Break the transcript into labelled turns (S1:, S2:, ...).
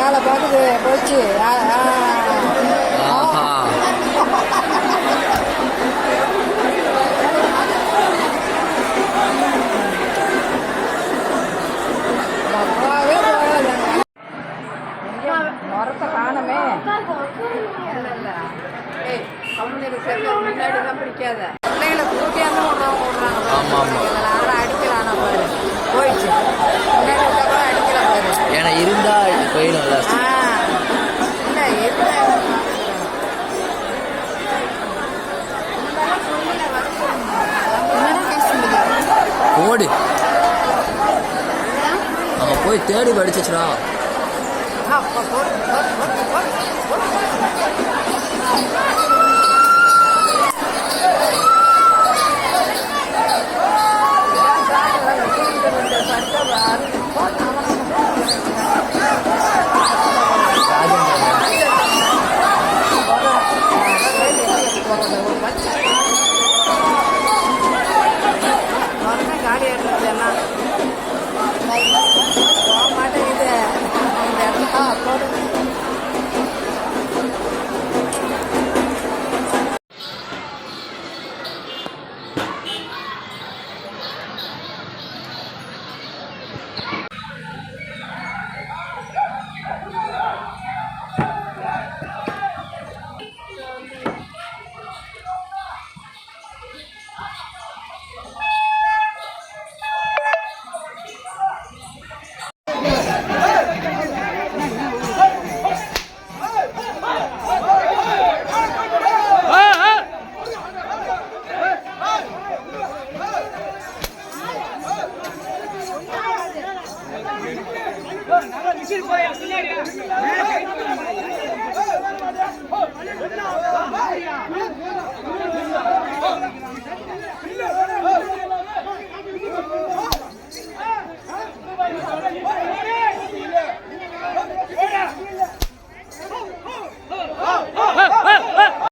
S1: மேல பாட்டுக்கு போச்சு. மரத்தை காணமே. முன்னாடி தான் பிடிக்காத. பிள்ளைகளை குறுக்கே தான் விடுறாங்க விடுறாங்க அடிக்கலாம் பாரு. போயிடுச்சு.
S2: ஓடு நம்ம போய் தேடி படிச்சிச்சுடா
S1: Thank you. போயா